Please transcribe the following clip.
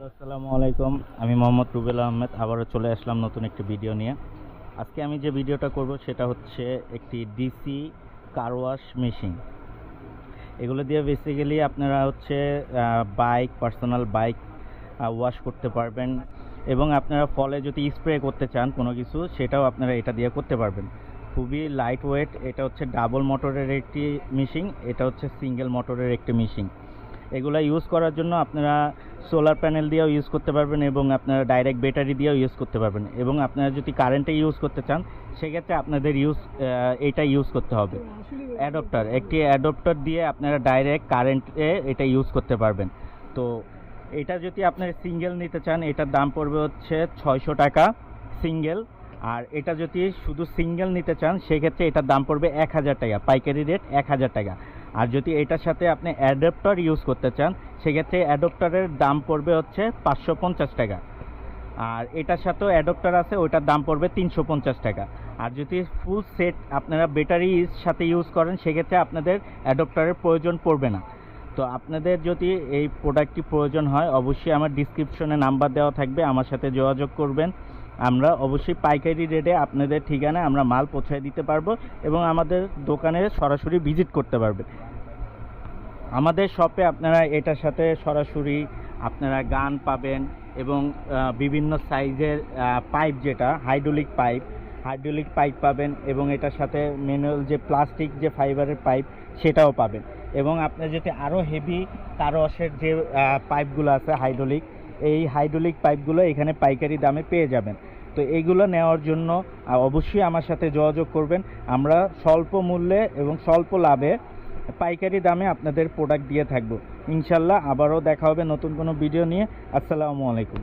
Hello, আসসালামু আলাইকুম। আমি মোহাম্মদ রুবেল আহমেদ, আবারও চলে আসলাম নতুন একটি ভিডিও নিয়ে। আজকে আমি যে ভিডিওটা করব সেটা হচ্ছে একটি ডিসি কার ওয়াশ মেশিন। এগুলো দিয়ে বেসিক্যালি আপনারা হচ্ছে বাইক পার্সোনাল বাইক ওয়াশ করতে পারবেন। এবং আপনারা ফলে যদি স্প্রে করতে চান কোনো কিছু, সেটাও আপনারা এটা দিয়ে করতে পারবেন। খুবই লাইট ওয়েট এটা হচ্ছে ডাবল মোটরের একটি মেশিন এটা হচ্ছে সিঙ্গেল মোটরের একটি মেশিন এগুলো ইউজ করার জন্য আপনারা সোলার প্যানেল দিয়েও ইউজ করতে পারবেন এবং আপনারা ডাইরেক্ট ব্যাটারি দিয়েও ইউজ করতে পারবেন। এবং আপনারা যদি কারেন্টে ইউজ করতে চান, সেক্ষেত্রে আপনাদের ইউজ এটা ইউজ করতে হবে। অ্যাডপ্টার একটি অ্যাডপ্টার দিয়ে আপনারা ডাইরেক্ট কারেন্টে এটা ইউজ করতে পারবেন। তো এটা যদি আপনারা সিঙ্গেল নিতে চান, এটার দাম পড়বে হচ্ছে ছয়শো টাকা সিঙ্গেল আর এটা যদি শুধু সিঙ্গেল নিতে চান, সেক্ষেত্রে এটার দাম পড়বে এক হাজার টাকা। পাইকারি রেট এক হাজার টাকা। আর যদি এটার সাথে আপনি অ্যাডাপ্টার ইউজ করতে চান সেক্ষেত্রে অ্যাডপ্টারের দাম পড়বে হচ্ছে পাঁচশো পঞ্চাশ টাকা। আর এটার সাথেও অ্যাডপ্টার আছে, ওইটার দাম পড়বে তিনশো পঞ্চাশ টাকা। আর যদি ফুল সেট আপনারা ব্যাটারির সাথে ইউজ করেন, সেক্ষেত্রে আপনাদের অ্যাডপ্টারের প্রয়োজন পড়বে না। তো আপনাদের যদি এই প্রোডাক্টটি প্রয়োজন হয়, অবশ্যই আমার ডিসক্রিপশনে নাম্বার দেওয়া থাকবে, আমার সাথে যোগাযোগ করবেন। আমরা অবশ্যই পাইকারি রেটে আপনাদের ঠিকানায় আমরা মাল পৌঁছায় দিতে পারব এবং আমাদের দোকানে সরাসরি ভিজিট করতে পারবেন। আমাদের শপে আপনারা এটার সাথে সরাসরি আপনারা গান পাবেন এবং বিভিন্ন সাইজের পাইপ যেটা, হাইড্রোলিক পাইপ হাইড্রোলিক পাইপ পাবেন এবং এটার সাথে ম্যানুয়াল যে প্লাস্টিক যে ফাইবারের পাইপ সেটাও পাবেন। এবং আপনার যদি আরও হেভি তারওয়াশের যে পাইপগুলো আছে হাইড্রোলিক, এই হাইড্রোলিক পাইপগুলো এখানে পাইকারি দামে পেয়ে যাবেন। তো এইগুলো নেওয়ার জন্য অবশ্যই আমার সাথে যোগাযোগ করবেন। আমরা স্বল্প মূল্যে এবং স্বল্প লাভে পাইকারি দামে আপনাদের প্রোডাক্ট দিয়ে থাকব। ইনশাল্লাহ আবারও দেখা হবে নতুন কোনো ভিডিও নিয়ে। আসসালামু আলাইকুম।